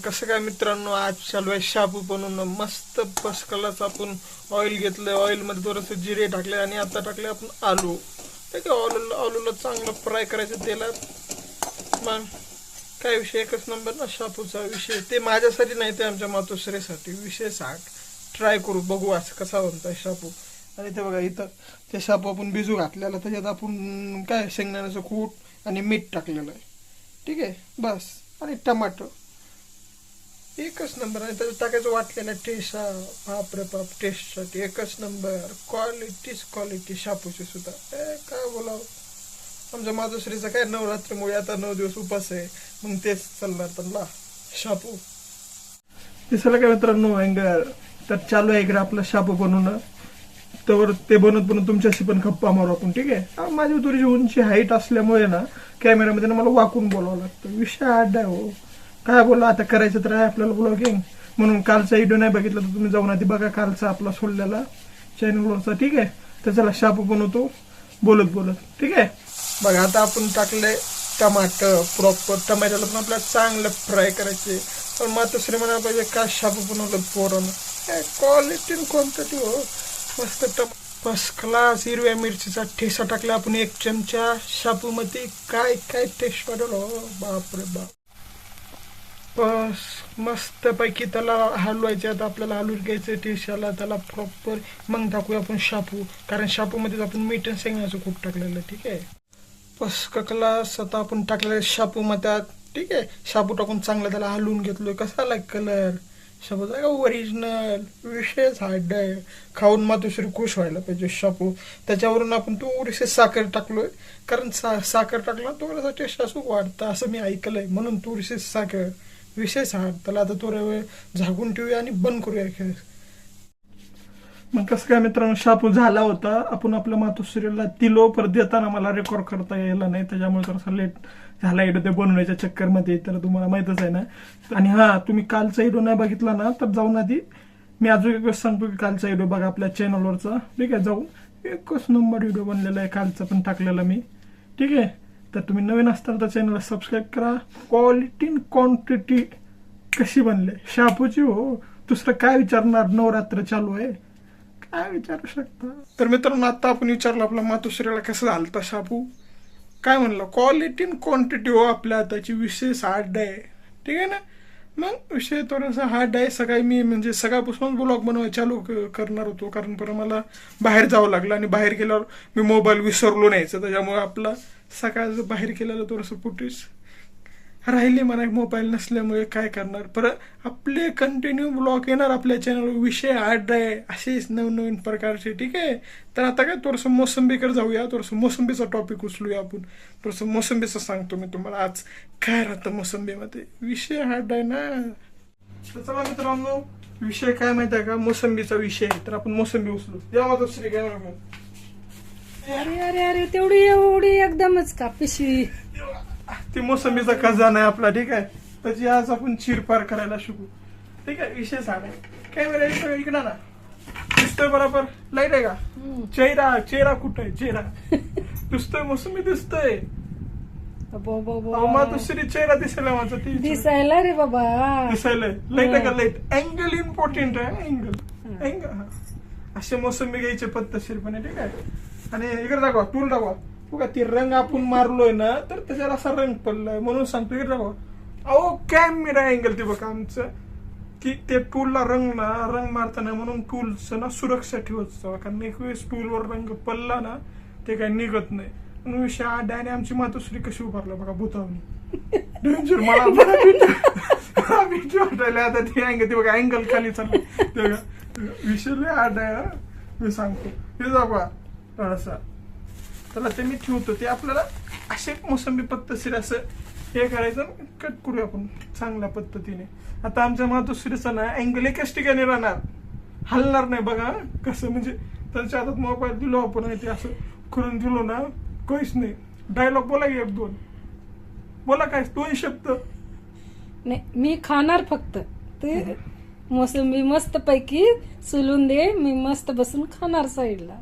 कसं काय मित्रांनो आज चालू आहे शाबू बनवणं मस्त पसकलाच आपण ऑइल घेतलं ऑइलमध्ये थोडंसं जिरे टाकले आणि आता टाकले आपण आलू. ठीक आहे आलूला आलूला चांगलं फ्राय करायचं तेलात? मग काय विषय? एकच नंबर ना शापूचा विषय. ते माझ्यासाठी नाही ते आमच्या मातोश्रीसाठी. विषय सांग. ट्राय करू बघू आज कसा बनतोय शापू आणि ते बघा इथं ते शापू आपण भिजू घातलेला त्याच्यात आपण काय शेंगदाण्याचं कूट आणि मीठ टाकलेलं आहे. ठीक आहे? बस. आणि टमाटर. एकच नंबर आणि त्याचं टाकायचं वाटलेलं टेस्ट बाप रे बाप टेस्टसाठी एकच नंबर. क्वालिटीच क्वालिटी शापूची सुद्धा. ए काय बोलावं? आमच्या श्रीचं काय नवरात्रीमुळे आता नऊ दिवस उपास आहे. मग तेच चालणार त्यांना शापू. दिसायला काय मित्रांनो अँगर. तर चालू आहे इकडे आपलं शापू बनवणं. तर ते बनवत बनवत तुमच्याशी पण गप्पा मारू आपण ठीक आहे? माझी तुरीची उंची हाईट असल्यामुळे ना कॅमेऱ्यामध्ये ना मला वाकून बोलावं लागतं. विषय आड्डा आहे हो. काय बोला आता करायचं तर आहे आपल्याला ब्लॉगिंग म्हणून कालचा व्हिडिओ नाही बघितला तर तुम्ही जाऊन आधी बघा कालचा आपला सोडलेला चॅनलवरचा ठीक आहे? तर चला शापू बनवतो. बोलत बोलत ठीक आहे? बघा आता आपण टाकले टमाटर प्रॉपर टमाट्याला पण आपल्याला चांगलं फ्राय करायचे. पण मग मातोश्री म्हणायला पाहिजे काय शापू बनवलं पोरानं? क्वालिटी क्वांटिटी हो. मस्त टम फर्स्ट क्लास हिरव्या मिरचीचा ठेसा टाकला आपण एक चमचा. शापूमध्ये काय काय टेस्ट वाढवलं? हो बापरे बाप. बस त्याला हलवायचे. आता आपल्याला हलवून घ्यायचं टेस्टला त्याला प्रॉपर मग टाकूया आपण शापू कारण शापूमध्येच आपण मीठ आणि शेंगण्याचं खूप टाकलेलं ठीक आहे? बस स्वतः आपण टाकलेलं शापू मध्ये ठीक आहे? शापू टाकून चांगलं त्याला हलवून घेतलोय. कसा आला कलर शापूचा का ओरिजिनल विशेष हार्ड आहे. खाऊन मातोश्री खुश व्हायला पाहिजे शापू त्याच्यावरून आपण थोडीशी साखर टाकलोय. कारण सा साखर टाकला थोडासा टेस्ट असं वाढतं असं मी ऐकलंय. म्हणून थोडीशी साखर. विशेष हा त्याला आता थोडा वेळ झाकून ठेवूया आणि बंद करूया खेळ. मग कसं काय मित्रांनो शापू झाला होता. आपण आपल्या मातोश्रीला तिलो परत देताना मला रेकॉर्ड करता यायला नाही. त्याच्यामुळे थोडासा लेट झाला एडो ते बनवण्याच्या चक्करमध्ये. तर तुम्हाला माहितच आहे ना. आणि हां तुम्ही कालचा व्हिडिओ नाही बघितला ना तर जाऊन आधी मी अजून एक सांगतो की कालचा व्हिडिओ बघा आपल्या चॅनलवरचा ठीक आहे जाऊन एकच नंबर व्हिडिओ बनलेला आहे कालचा पण टाकलेला मी. ठीक आहे? तर तुम्ही नवीन असताल तर चॅनलला सबस्क्राईब करा. क्वालिटी क्वांटिटी कशी बनले? शापूची हो. दुसरं काय विचारणार? नवरात्र चालू आहे. काय विचारू शकता? तर मित्रांनो आता आपण विचारलं आपला मातोश्रीला कसं झालं शापू काय म्हणलं? क्वालिटी क्वांटिटी हो आपल्या हाताची विशेष आड आहे. ठीक आहे ना? मग विषय थोडासा हार्ड आहे सकाळी मी म्हणजे सकाळपासून ब्लॉग बनवाय चालू क- करणार होतो. कारण परत मला बाहेर जावं लागलं आणि बाहेर गेल्यावर मी मोबाईल विसरलो न्यायचं त्याच्यामुळे आपला सकाळचं बाहेर केलेलं थोडंसं फुटेज राहिले म्हणा मोबाईल नसल्यामुळे काय करणार? परत आपले कंटिन्यू ब्लॉग येणार आपल्या चॅनलवर विषय हार्ड आहे. असेच नवनवीन प्रकारचे ठीक आहे? तर आता काय थोडंसं मोसंबीकडे जाऊया. थोडंसं मोसंबीचा टॉपिक उचलूया आपण. थोडंसं मोसंबीचं सांगतो मी तुम्हाला. आज काय राहतं मोसंबीमध्ये? विषय हार्ड आहे ना? तर चला मित्रांनो विषय काय माहिती आहे का? मोसंबीचा विषय तर आपण मोसंबी उचलू. या माझा श्री काय अरे अरे अरे तेवढी एवढी एकदमच का पिशवी ती मोसंबीचा खजाना आहे आपला ठीक आहे? त्याची आज आपण चिरपार करायला शिकू. ठीक आहे? विषय सांग कॅमेरा इकडे इकडे ना दिसतोय बरोबर? लाइट आहे का? चेहरा चेहरा कुठं चेहरा. दिसतोय मोसंबी दिसतोय. बो बो बो अहो, मा दुसरी चेहरा दिसायला माझा ती दिसायला रे बाबा. दिसायला. लाइट आहे का? लाइट अँगल इम्पॉर्टंट आहे अँगल अँगल असे मोसंबी घ्यायचे पद्धतशीरपणे ठीक आहे? आणि इकडे दाखवा टूल दाखवा. बघा ती रंग आपण मारलोय ना तर त्याच्यावर असा रंग पडलाय म्हणून सांगतो की दाखवा अहो कॅमेरा अँगल ते बघा आमचं. की ते टूलला रंग ना रंग मारताना म्हणून टूलचं ना सुरक्षा ठेवत जावं. कारण एक वेळेस टूलवर रंग पडला ना ते काही निघत नाही. म्हणून विषय आठ आणि आमची मातोश्री कशी उभारला बघा भूतावणी. डेंजर मला भीती वाटायला आता ती अँगल ते बघा अँगल खाली चाललं. ते बघा विषय लय मी सांगतो. हे जा थोडासा त्याला ते मी ठेवतो. ते आपल्याला असे मोसंबी पद्धतशीर असं हे करायचं कट करूया आपण चांगल्या पद्धतीने. आता आमच्या मातोश्रीचा ना अँगल एकच ठिकाणी राहणार. हलणार नाही बघा. कसं म्हणजे त्यांच्या हातात मोबाईल दिलो आपण ते असं करून दिलो ना काहीच नाही. डायलॉग बोला एक दोन. बोला काय? दोन शब्द. नाही मी खाणार फक्त. ते मोसंबी मस्त पैकी सुलून दे. मी मस्त बसून खाणार साईडला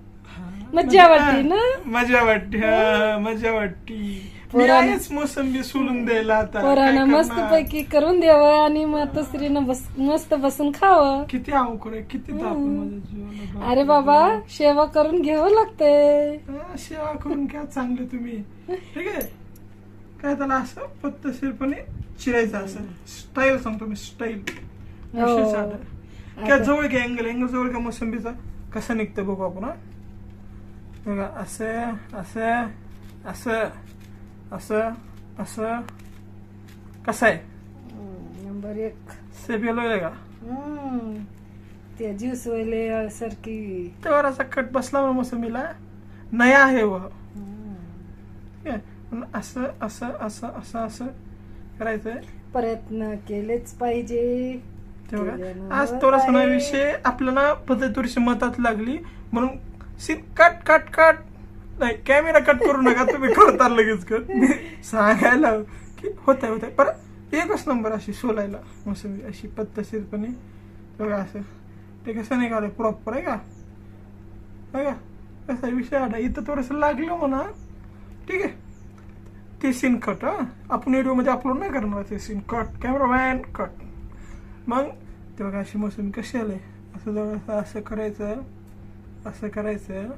मज्जा वाटते ना? मजा वाटते हा मजा वाटते मी पोरानं- आहेच मोसंबी सोलून द्यायला आता. पोरानं काय मस्त करणार? पैकी करून द्यावं आणि मातोश्रीनं बस मस्त बसून खावं. किती अवघड आहे किती ताप आहे माझ्या जीवाला अरे बाबा सेवा करून घ्यावं लागते हा, सेवा करून घ्या चांगले तुम्ही. ठीक आहे? काय त्याला असं पद्धतशीरपणे चिरायचं असं. स्टाईल सांगतो मी स्टाईल. हो. क्या जवळ घ्या अँगल अँगल जवळ घ्या मोसंबीचा. कसा निघतं बघू आपण हा. बघा असं असं असं असं असं कसं आहे नंबर एक सेफ येलो आहे का हम्म. ते ज्यूस वले सारखी त्यावर असा कट बसला ना मोसंबीला नया आहे व असं असं असं असं असं करायचंय प्रयत्न केलेच पाहिजे आज थोडासा. विषय आपल्याला पद्धत थोडीशी मतात लागली म्हणून सीन कट कट कट नाही कॅमेरा कट करू नका तुम्ही करता लगेच कट मी सांगायला की होत आहे होत आहे पर एकच नंबर अशी सोलायला मोसंबी अशी पद्धतशीरपणे. बघा असं. ते कसं नाही का प्रॉपर आहे का? बघा कसा विषय आला. इथं थोडंसं लागलं म्हणा. ठीक आहे. ते सीन कट हा. आपण व्हिडिओमध्ये अपलोड नाही करणार ते सीन कट कॅमेरामॅन कट मग ते बघा अशी मोसंबी कशी आले. असं जवळ असं करायचं. असं करायचं.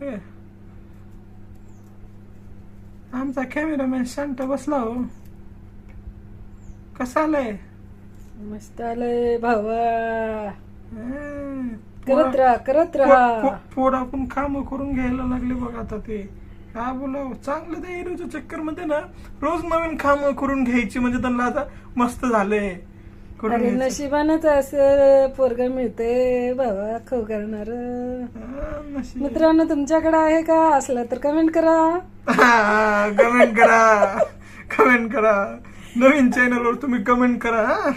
हे. आमचा कॅमेरामॅन शांत बसला हो. कसा आलाय? मस्त आलंय भावा. हं. करत राहा करत राहा. आपण काम करून घ्यायला लागले बघ आता ते. काय बोलाव चांगलं त्या हिरोच्या चक्करमध्ये ना रोज नवीन काम करून घ्यायची म्हणजे त्यांना आता मस्त झालंय. घ्यायचं. नशिबानच असं पोरग मिळते भावा खाऊ करणार. मित्रांनो तुमच्याकडे आहे का? असलं तर कमेंट करा. कमेंट करा. कमेंट करा. नवीन चॅनल वर तुम्ही कमेंट करा.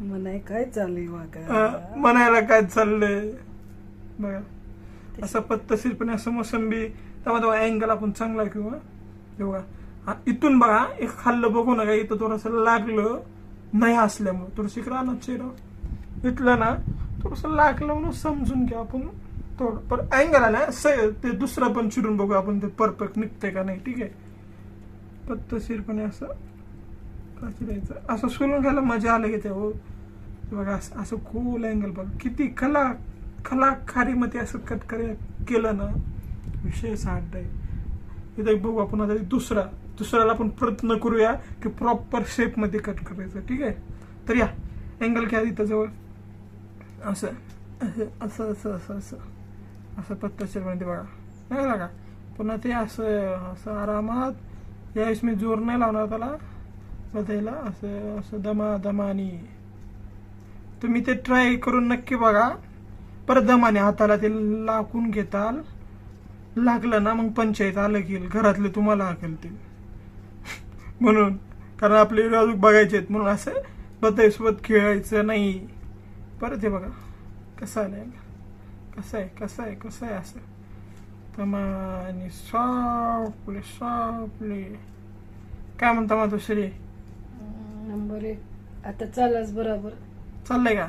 म्हणाय काय चालू वागा? हा, म्हणायला काय चाललंय? बघा. असं पद्धतशीरपणे असं मोसंबी तेव्हा तेव्हा अँगल आपण चांगला किंवा बघा हा, इथून बघा एक खाल्लं बघू नका इथं थोडंसं लागलं नाही असल्यामुळे. थोडस इकडं आणा चेहरा. इथलं ना थोडंसं लागलं म्हणून समजून घ्या आपण. थोडं पण अँगल आला स ते दुसरं पण चिरून बघू आपण ते परफेक्ट निघतंय का नाही ठीक आहे? पद्धतशीरपणे असं का असं सोलून घ्यायला मजा आलं की ते हो. बघा असं असं खोल अँगल बघ. किती कला कलाकारीमध्ये असं कट करे केलं ना विषय साठ आहे. इथं बघू आपण आता दुसरा. दुसऱ्याला आपण प्रयत्न करूया की प्रॉपर शेपमध्ये कट करायचं. ठीक आहे? तर या. अँगल घ्या इथं जवळ. असं. असं असं असं असं असं. असं पद्धतशीरमध्ये बघा. नाही का पुन्हा ते असं असं आरामात. यावेळेस मी जोर नाही लावणार त्याला. बघायला असं असं दमा दमानी. तुम्ही ते ट्राय करून नक्की बघा. परत दमाने हाताला ते लाकून घेताल. लागलं ना मग पंचायत आलं की घरातले तुम्हाला हाकलतील म्हणून. कारण आपले व्हिडिओ अजून बघायचे आहेत म्हणून असं बधाईसोबत खेळायचं नाही. परत हे बघा. कसं आलंय? कसं आहे? कसं आहे? कसं आहे असं? तमानी सॉफ्टली सॉफ्टली काय म्हणता मग दुसरी नंबर एक. आता चालच बरोबर. चाललंय का.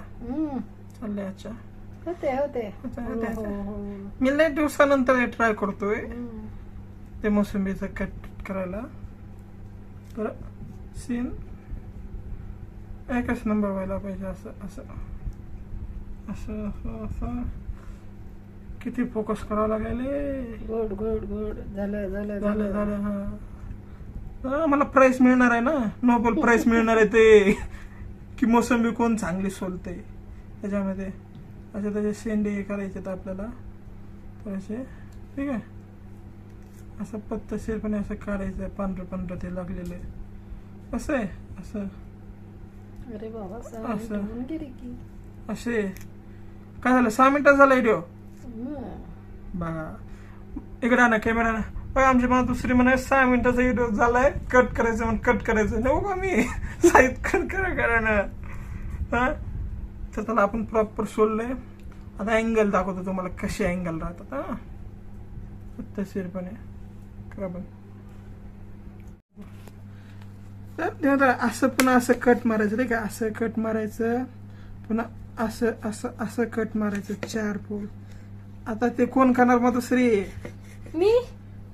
चाललंय अच्छा. होते होते हो, हो. हो. मी लय दिवसानंतर ट्राय करतोय. ते मोसंबीचं कट करायला. तर सीन एकच नंबर व्हायला पाहिजे असं असं. असं असं असं. किती फोकस करावं लागेल गोड गोड गोड झालं झालं झालं. झालं हा. मला प्राइस मिळणार आहे ना? नोबल प्राइस मिळणार आहे ते. की मोसंबी कोण चांगली सोलते? त्याच्यामध्ये असे त्याचे शेंडे करायचे आहेत आपल्याला. थोडेसे ठीक आहे? असं पद्धतशीरपणे असं काढायचं आहे पांढरं पांढरं ते लागलेलं आहे. कसं आहे असं. अरे बाबा असं. असे. काय झालं? सहा मिनिटात झाला व्हिडिओ. बघा इकडे आणा कॅमेरा ना बघा आमची मला दुसरी म्हणे सहा मिनिटाचा व्हिडिओ झालाय कट करायचं म्हणून कट करायचं. नको का मी. साईड कट करा करा ना. हा? तर त्याला आपण प्रॉपर सोडलंय आता अँगल दाखवतो तुम्हाला कसे अँगल राहतात हा? पद्धतशीरपणे करा बघ तर असं पुन्हा असं कट मारायचं नाही का? असं कट मारायचं पुन्हा असं असं असं कट मारायचं चार पोल. आता ते कोण करणार मग दुसरी मी?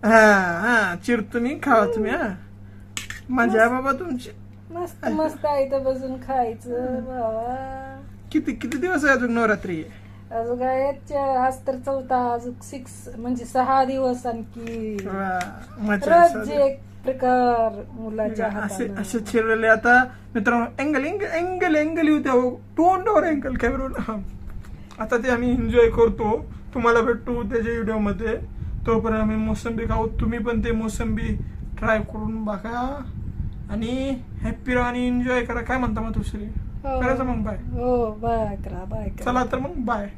हा हा चिर तुम्ही खावा तुम्ही हा. मजा बाबा तुमची. मस्त मस्त आहे इथं बसून खायचं बाबा किती किती दिवस आहे अजून नवरात्री? अजून काय च- आज तर चौथा अजून सिक्स म्हणजे सहा दिवस आणखी. रोज प्रकार मुलाच्या असे असे चिरलेले आता मित्रांनो अँगल अँगल अँगल अँगल येऊ द्या हो. तोंडावर अँगल कॅमेरा आता ते आम्ही एन्जॉय करतो. तुम्हाला भेटतो त्याच्या व्हिडिओमध्ये. तोपर्यंत आम्ही मोसंबी खाऊ. तुम्ही पण ते मोसंबी ट्राय करून बघा. आणि हॅपी राहा आणि एन्जॉय करा. काय म्हणता मग दुसरी हो. करायचं मग बाय हो बाय करा बाय चला तर मग बाय